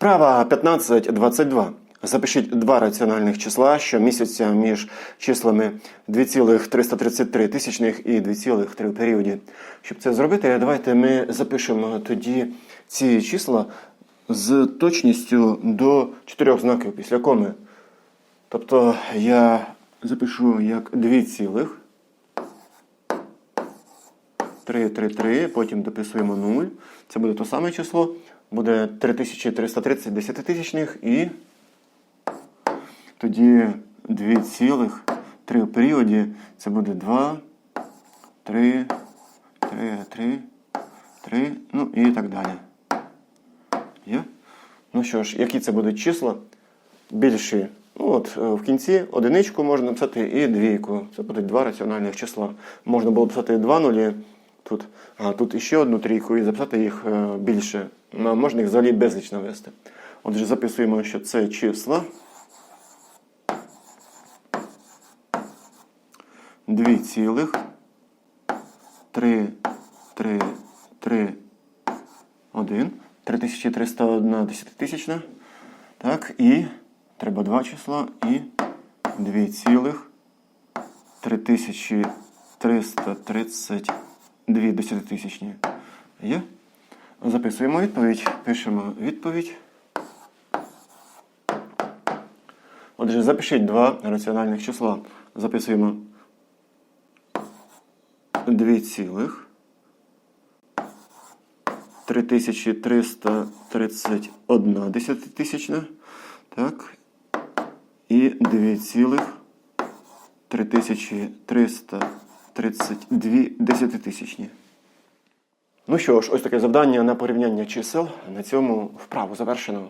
Вправа 15.22. Запишіть два раціональних числа, що містяться між числами 2,333 тисячних і 2,3 в періоді. Щоб це зробити, давайте ми запишемо тоді ці числа з точністю до 4 знаків після коми. Тобто я запишу як 2 цілих. 3, 3, 3, потім дописуємо 0. Це буде то саме число. Буде 3330 десятитисячних і тоді 2 цілих 3 в періоді. Це буде 2, 3, 3, 3, 3, ну і так далі. Є? Ну що ж, які це будуть числа? Більші. Ну, от е, в кінці одиничку можна написати і двійку. Це будуть два раціональних числа. Можна було писати два нулі тут, а тут іще одну трійку і записати їх е, більше. Ну, можна їх взагалі безліч навести. Отже, записуємо, що це числа. Дві цілих. Три, три, три, один. 3301 десятитисячна. Так, і треба два числа і 2 цілих 3332 десятитисячні. Є? Записуємо відповідь, пишемо відповідь. Отже, запишіть два раціональних числа. Записуємо 2 цілих 3331 десятитисячна. Так. І 2 цілих 3332 десятитисячні. Ну що ж, ось таке завдання на порівняння чисел. На цьому вправу завершено.